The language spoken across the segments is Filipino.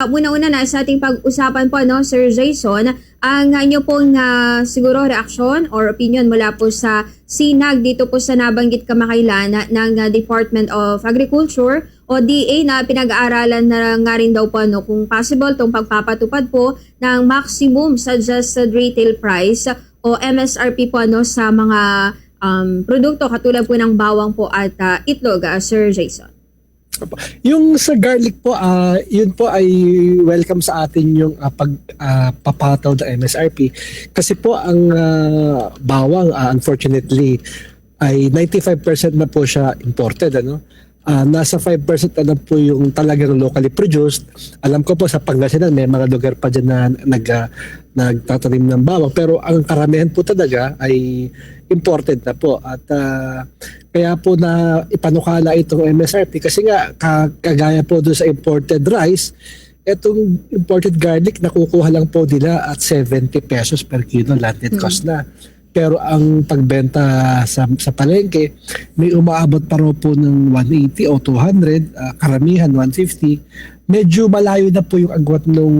Una-una na sa ating pag-usapan po, no, Sir Jason, ang inyo pong ah, siguro reaksyon or opinion mula po sa SINAG dito po sa nabanggit kamakailan na- ng ah, Department of Agriculture o DA na pinag-aaralan na nga rin daw po ano, kung possible tong pagpapatupad po ng maximum suggested retail price o MSRP po ano, sa mga um, produkto katulad po ng bawang po at ah, itlog, ah, Sir Jason. Yung sa garlic po, ah yun po ay welcome sa atin yung ah, pag ah, papataw ng MSRP. Kasi po ang ah, bawang, ah, unfortunately, ay 95% na po siya imported. Ano? Ah, nasa 5% na po yung talagang locally produced. Alam ko po sa Pangasinan may mga lugar pa dyan na nag, ah, nagtatanim ng bawang. Pero ang karamihan po talaga ay imported na po. At ah, kaya po na ipanukala itong MSRP kasi nga ka- kagaya po doon sa imported rice, itong imported garlic nakukuha lang po nila at 70 pesos per kilo landed cost na. Pero ang pagbenta sa sa palengke, may umaabot pa raw po ng 180 o 200, ah, karamihan 150. Medyo malayo na po yung agwat ng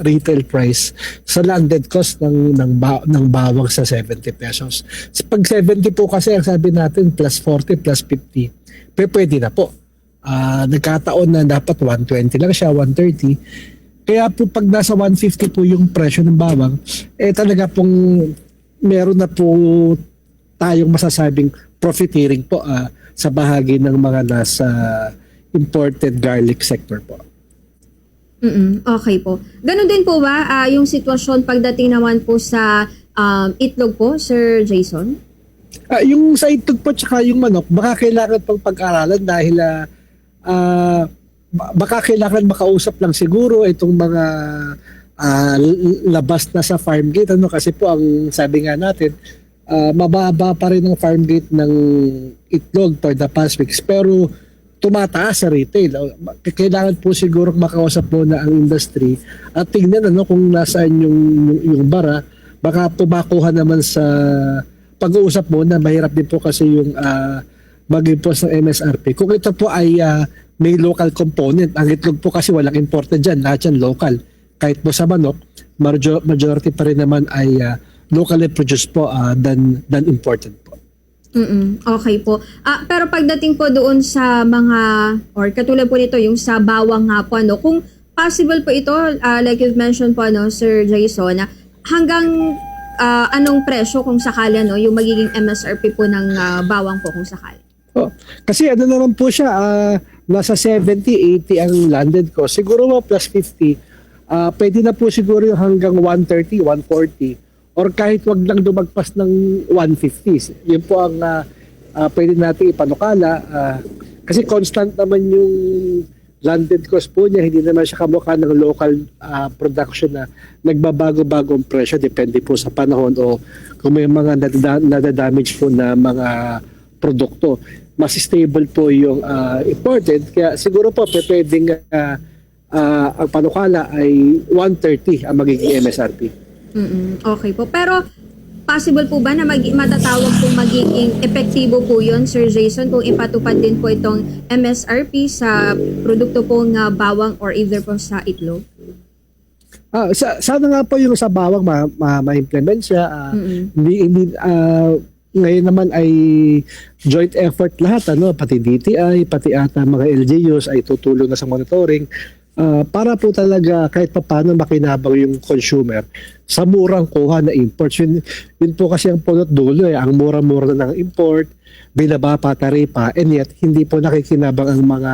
retail price sa landed cost ng ng, ba, ng bawang sa 70 pesos. Pag 70 po kasi ang sabi natin plus 40 plus 50, pe pwede na po. Ah, nagkataon na dapat 120 lang siya, 130. Kaya po pag nasa 150 po yung presyo ng bawang, eh talaga pong meron na po tayong masasabing profiteering po ah, sa bahagi ng mga nasa imported garlic sector po. Mm Okay po. Ganon din po ba ah, yung sitwasyon pagdating naman po sa um, itlog po, Sir Jason? Ah, yung sa itlog po tsaka yung manok, baka kailangan pang pag-aralan dahil ah, ah, ba- baka kailangan makausap lang siguro itong mga ah, labas na sa farm gate ano kasi po ang sabi nga natin ah, mababa pa rin ang farm gate ng itlog for the past weeks pero tumataas sa retail. Kailangan po siguro makausap mo na ang industry at tingnan ano kung nasaan yung, yung, bara. Baka pumakuha naman sa pag-uusap mo na mahirap din po kasi yung uh, mag-impose ng MSRP. Kung ito po ay ah, may local component, ang itlog po kasi walang imported dyan, lahat yan local. Kahit po sa manok, major- majority pa rin naman ay ah, locally produced po ah, than, than imported po. mm Okay po. Ah, pero pagdating po doon sa mga, or katulad po nito, yung sa bawang nga po, ano, kung possible po ito, ah, like you've mentioned po, ano, Sir Jason, ah, hanggang ah, anong presyo kung sakali, ano, yung magiging MSRP po ng ah, bawang po kung sakali? Oh, kasi ano naman po siya, ah, nasa 70, 80 ang landed ko. Siguro mo plus 50, ah, pwede na po siguro yung hanggang 130, 140 or kahit wag lang dumagpas ng 150. Yun po ang ah, ah, pwede natin ipanukala ah, kasi constant naman yung landed cost po niya, hindi naman siya kamukha ng local ah, production na nagbabago-bago ang presyo depende po sa panahon o kung may mga nadada- nadadamage po na mga produkto. Mas stable po yung ah, imported. Kaya siguro po pwedeng ah, ah, ang panukala ay 130 ang magiging MSRP. Mm Okay po. Pero possible po ba na mag- matatawag po magiging epektibo po yun, Sir Jason, kung ipatupad din po itong MSRP sa produkto po nga bawang or either po sa itlog? Ah, sa, sana nga po yung sa bawang ma, ma, ma-implement siya. ah, Mm-mm. hindi, hindi, ah, ngayon naman ay joint effort lahat, ano, pati DTI, pati ata mga LGUs ay tutulong na sa monitoring ah, para po talaga kahit pa paano makinabang yung consumer sa murang kuha na imports. Yun, yun po kasi ang punot dulo eh, ang mura-mura na ng import, binaba pa, taripa, and yet hindi po nakikinabang ang mga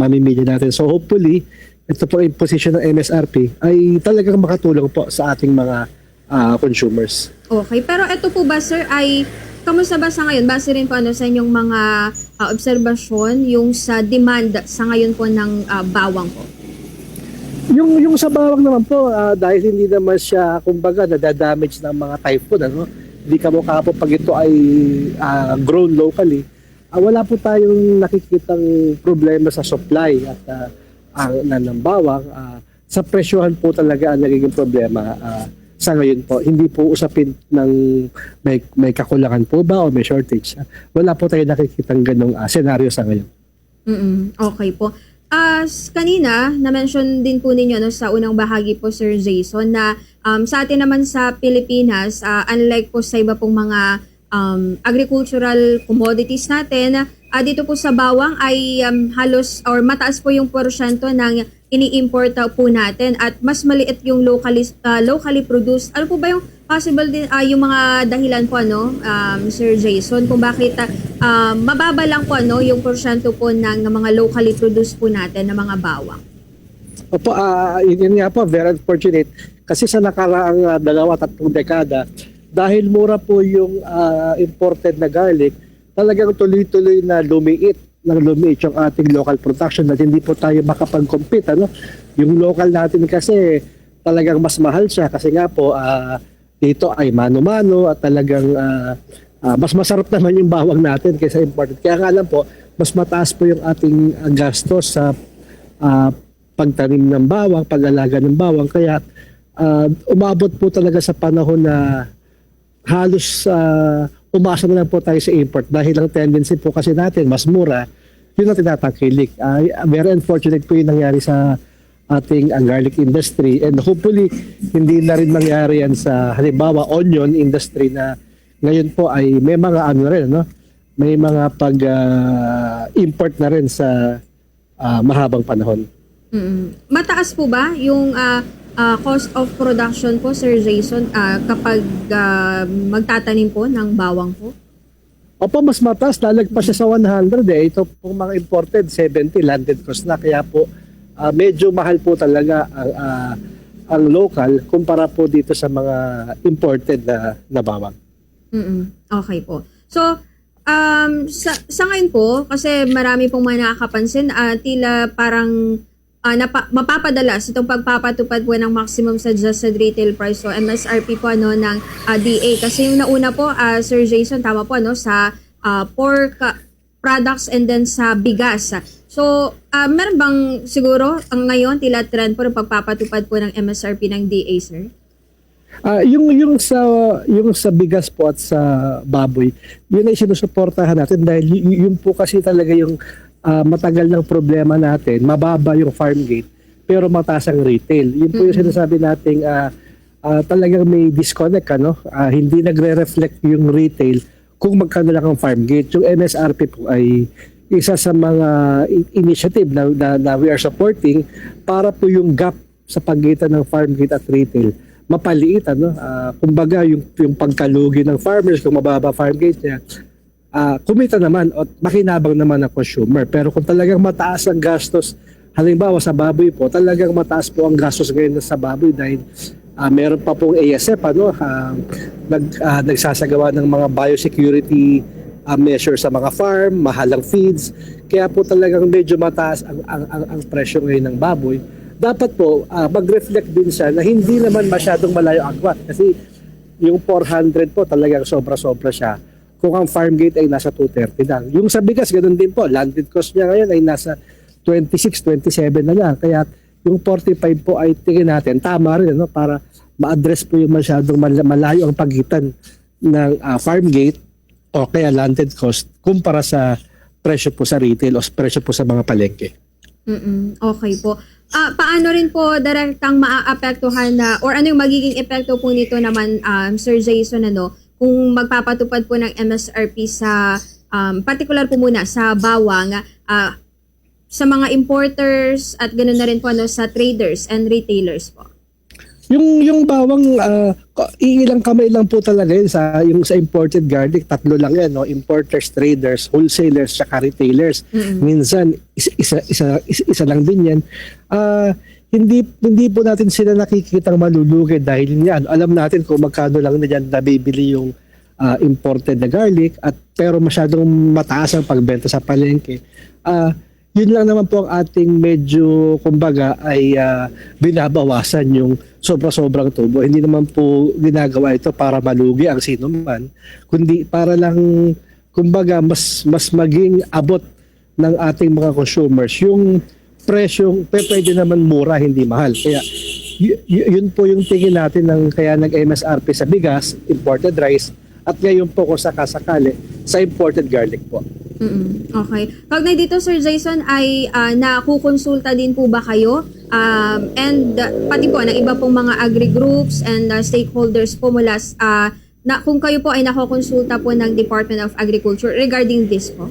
mamimili natin. So hopefully, ito po yung position ng MSRP ay talagang makatulong po sa ating mga ah, consumers. Okay. Pero ito po ba, sir, ay kamusta ba sa ngayon? Base rin po ano, sa inyong mga ah, obserbasyon, yung sa demand sa ngayon po ng ah, bawang po? Yung yung sa bawang naman po ah, dahil hindi naman siya kumbaga nadadamage ng mga typhoon ano. Hindi ka mukha po pag ito ay ah, grown locally. ah, wala po tayong nakikitang problema sa supply at ah, ang na ng bawang Ah, sa presyohan po talaga ang nagiging problema ah, sa ngayon po. Hindi po usapin ng may, may kakulangan po ba o may shortage. Wala po tayong nakikitang ganong ah, senaryo sa ngayon. mm Okay po. As kanina, na-mention din po ninyo no, sa unang bahagi po, Sir Jason, na um, sa atin naman sa Pilipinas, ah, unlike po sa iba pong mga um, agricultural commodities natin, ah, dito po sa bawang ay um, halos or mataas po yung porsyento ng ini-import po natin at mas maliit yung locally, ah, locally produced. Ano po ba yung possible din, ah, yung mga dahilan po, ano, um, Sir Jason, kung bakit ah, ah, mababa lang po ano, yung porsyento po ng mga locally produced po natin na mga bawang? Opo, ah, yun, nga po, very unfortunate. Kasi sa nakaraang ah, dalawa, tatlong dekada, dahil mura po yung ah, imported na garlic, talagang tuloy-tuloy na lumiit ng lumiit yung ating local production at hindi po tayo makapag-compete. Ano? Yung local natin kasi talagang mas mahal siya kasi nga po ah, dito ay mano-mano at talagang ah, ah, mas masarap naman yung bawang natin kaysa imported. Kaya nga lang po, mas mataas po yung ating ah, gastos sa ah, pagtanim ng bawang, pag-alaga ng bawang. Kaya ah, umabot po talaga sa panahon na halos ah, umasa na lang po tayo sa import dahil ang tendency po kasi natin mas mura, yun ang tinatangkilik. Ah, very unfortunate po yung nangyari sa ating ah, garlic industry and hopefully hindi na rin mangyari yan sa halimbawa onion industry na ngayon po ay may mga ano rin no may mga pag ah, import na rin sa ah, mahabang panahon. mm Mataas po ba yung ah, ah, cost of production po, Sir Jason, ah, kapag ah, magtatanim po ng bawang po? Opo, mas mataas. Lalagpas siya sa 100 eh. Ito pong mga imported, 70 landed cost na. Kaya po, ah, medyo mahal po talaga ang, ah, ang local kumpara po dito sa mga imported na, na bawang. mm Okay po. So, um, sa, sa ngayon po, kasi marami pong mga nakakapansin, ah, tila parang ah, napa, mapapadalas itong pagpapatupad po ng maximum suggested retail price o MSRP po ano, ng ah, DA. Kasi yung nauna po, ah, Sir Jason, tama po, ano, sa ah, pork products and then sa bigas. So, ah, meron bang siguro ang ngayon tila trend po ng pagpapatupad po ng MSRP ng DA, sir? Ah, yung yung sa yung sa bigas po at sa baboy, yun ay sinusuportahan natin dahil yun po kasi talaga yung ah, matagal ng problema natin. Mababa yung farm gate pero mataas ang retail. Yun po yung sinasabi nating ah, ah, talagang may disconnect ano. Ah, hindi nagre-reflect yung retail kung magkano lang ang farm gate. Yung MSRP po ay isa sa mga initiative na, na, na we are supporting para po yung gap sa pagitan ng farm gate at retail mapaliit ano? Ah, kumbaga yung yung pagkalugi ng farmers kung mababa farm gate niya ah, kumita naman at makinabang naman ang consumer. Pero kung talagang mataas ang gastos halimbawa sa baboy po talagang mataas po ang gastos ngayon sa baboy dahil ah, meron pa pong ASF ano? Ah, nag ah, nagsasagawa ng mga biosecurity ah, measures sa mga farm mahalang feeds kaya po talagang medyo mataas ang ang, ang, ang presyo ngayon ng baboy dapat po ah, mag-reflect din siya na hindi naman masyadong malayo agwat kasi yung 400 po talagang sobra-sobra siya kung ang farm gate ay nasa 230 lang. Yung sa bigas, ganun din po. Landed cost niya ngayon ay nasa 26, 27 na lang. Kaya yung 45 po ay tingin natin, tama rin no? para ma-address po yung masyadong mal- malayo ang pagitan ng ah, farm gate o kaya landed cost kumpara sa presyo po sa retail o presyo po sa mga palengke. Mm-mm. Okay po. Ah, paano rin po direktang maaapektuhan na or ano yung magiging epekto po nito naman um, Sir Jason ano kung magpapatupad po ng MSRP sa um, particular po muna sa bawang ah, sa mga importers at ganoon na rin po ano sa traders and retailers po. Yung yung bawang ko- iilang kamay lang po talaga yun sa yung sa imported garlic, tatlo lang yan, no? Importers, traders, wholesalers, saka retailers. Minsan isa, isa isa isa isa lang din yan. Ah, hindi hindi po natin sila nakikitang malulugi dahil yan alam natin kung magkano lang na diyan nabibili yung ah, imported na garlic at pero masyadong mataas ang pagbenta sa palengke. Ah, yun lang naman po ang ating medyo kumbaga ay ah, binabawasan yung sobra-sobrang tubo. Hindi naman po ginagawa ito para malugi ang sino man, kundi para lang kumbaga mas mas maging abot ng ating mga consumers yung presyong pwede naman mura, hindi mahal. Kaya yun po yung tingin natin ng kaya nag-MSRP sa bigas, imported rice, at ngayon po kung sakasakali sa imported garlic po. Mm-mm. Okay. Kaugnay dito, Sir Jason, ay ah, nakukonsulta din po ba kayo? Um, and ah, pati po ng iba pong mga agri-groups and ah, stakeholders po mula ah, na, kung kayo po ay nakukonsulta po ng Department of Agriculture regarding this po?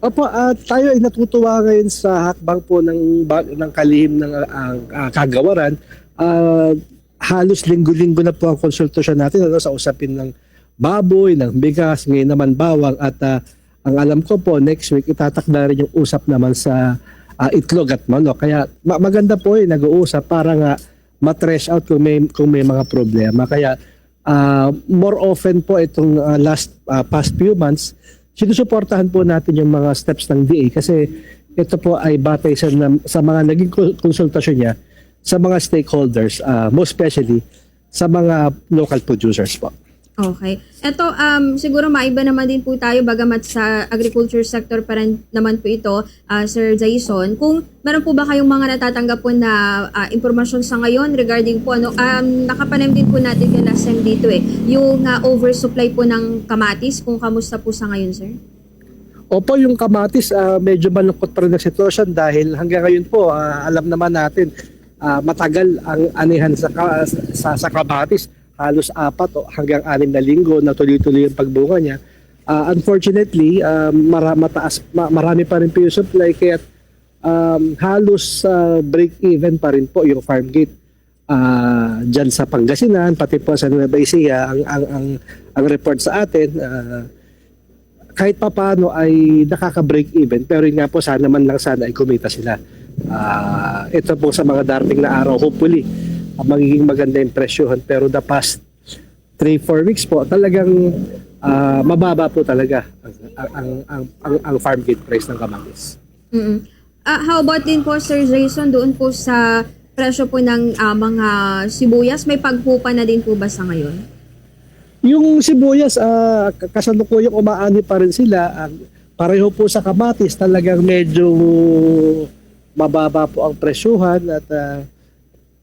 Opo, at tayo ay natutuwa ngayon sa hakbang po ng, ng kalihim ng ah, ah, kagawaran. Ah, halos linggo-linggo na po ang konsultasyon natin ano, sa usapin ng baboy, ng bigas, ngayon naman bawang at ah, ang alam ko po next week itatakda rin yung usap naman sa ah, itlog at manok. Kaya ma- maganda po yung nag-uusap para nga matrash out kung may, kung may mga problema. Kaya ah, more often po itong ah, last ah, past few months sinusuportahan po natin yung mga steps ng DA kasi ito po ay batay sa, sa mga naging ko- konsultasyon niya sa mga stakeholders, ah, most especially sa mga local producers po. Okay. Ito, um, siguro maiba naman din po tayo bagamat sa agriculture sector pa rin naman po ito, ah, Sir Jason. Kung meron po ba kayong mga natatanggap po na ah, impormasyon sa ngayon regarding po, ano, um, nakapanem din po natin kay Lasem dito eh, yung ah, oversupply po ng kamatis, kung kamusta po sa ngayon, Sir? Opo, yung kamatis, ah, medyo malungkot pa rin ang sitwasyon dahil hanggang ngayon po, ah, alam naman natin, ah, matagal ang anihan sa, ka- sa, sa kamatis. Halos apat o hanggang anim na linggo na tuloy-tuloy yung pagbunga niya. Ah, unfortunately, ah, mara, mataas, ma- marami pa rin po yung supply kaya um, halos ah, break-even pa rin po yung farm gate. Ah, diyan sa Pangasinan, pati po sa Nueva Ecija, ang, ang, ang, ang report sa atin, ah, kahit pa paano ay nakaka-break even pero yun nga po sana man lang sana ay kumita sila. Ah, ito po sa mga darating na araw hopefully magiging maganda yung presyohan pero the past 3-4 weeks po talagang ah, mababa po talaga ang, ang, ang, ang, ang, farm gate price ng kamatis. mm Ah, how about din po, Sir Jason, doon po sa presyo po ng ah, mga sibuyas, may pagpupa na din po ba sa ngayon? Yung sibuyas, k- kasalukuyang umaani pa rin sila. Ang pareho po sa kamatis, talagang medyo mababa po ang presyuhan at ah,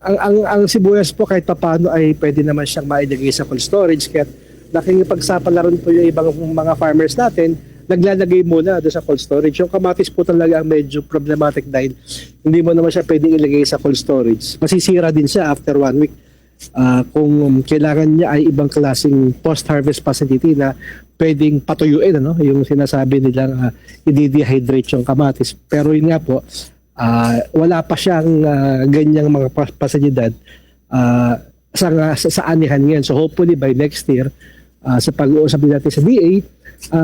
ang, ang, ang sibuyas po kahit paano ay pwede naman siyang mailagay sa cold storage. Kaya nakikipagsapalaran po yung ibang mga farmers natin, naglalagay muna doon sa cold storage. Yung kamatis po talaga ang medyo problematic dahil hindi mo naman siya pwedeng ilagay sa cold storage. Masisira din siya after one week. Ah, kung kailangan niya ay ibang klaseng post-harvest facility na pwedeng patuyuin ano yung sinasabi nilang uh, i-dehydrate yung kamatis pero yun nga po ah, wala pa siyang ah, ganyang mga pa- pasilidad ah, sa, sa, sa anihan ngayon so hopefully by next year ah, sa pag-uusap natin sa DA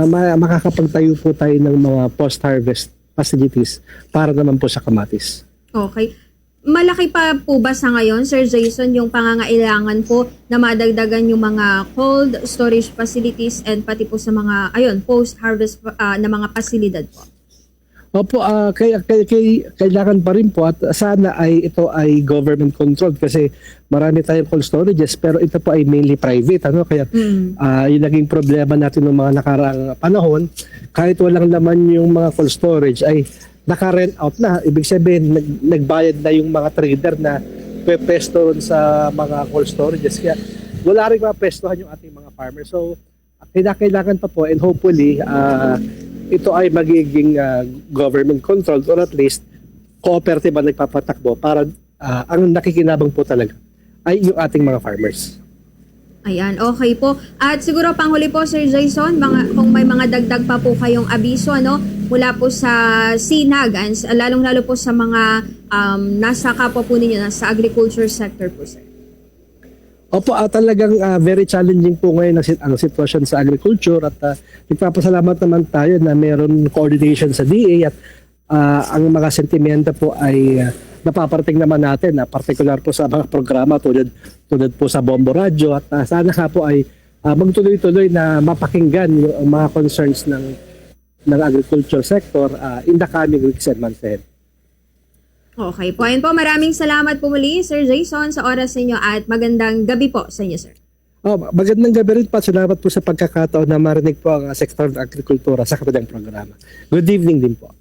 ma- makakapagtayo po tayo ng mga post-harvest facilities para naman po sa kamatis Okay. Malaki pa po ba sa ngayon, Sir Jason, yung pangangailangan po na madagdagan yung mga cold storage facilities and pati po sa mga, ayun, post-harvest ah, na mga pasilidad po? Opo, ah kaya, kaya, kaya- kailangan pa rin po at sana ay ito ay government controlled kasi marami tayong cold storages pero ito po ay mainly private ano? Kaya Mm. ah yung naging problema natin ng mga nakaraang panahon. Kahit walang laman yung mga cold storage ay naka-rent out na. Ibig sabihin nag, nagbayad na yung mga trader na pepesto sa mga cold storages. Kaya wala rin mapestohan yung ating mga farmers. So kailangan pa po and hopefully ah, ito ay magiging ah, government controlled or at least cooperative ang nagpapatakbo para ah, ang nakikinabang po talaga ay yung ating mga farmers. Ayan, okay po. At siguro panghuli po, Sir Jason, mga, kung may mga dagdag pa po kayong abiso, ano, mula po sa SINAG, lalong-lalo po sa mga um, nasa kapwa po ninyo, nasa agriculture sector po, sir. Opo, ah, talagang ah, very challenging po ngayon ang, sit- ang sitwasyon sa agriculture at uh, naman tayo na meron coordination sa DA at ah, ang mga sentimento po ay ah, napaparating naman natin na particular po sa mga programa tulad tulad po sa Bombo Radio at ah, sana nga po ay ah, magtuloy-tuloy na mapakinggan yung mga concerns ng ng agriculture sector ah, in the coming weeks and months ahead. Okay po. Ayun po, maraming salamat po muli, Sir Jason, sa oras ninyo at magandang gabi po sa inyo, sir. Oh, magandang gabi rin pa. Salamat po sa pagkakataon na marinig po ang ah, sektor ng agrikultura sa kanilang programa. Good evening din po.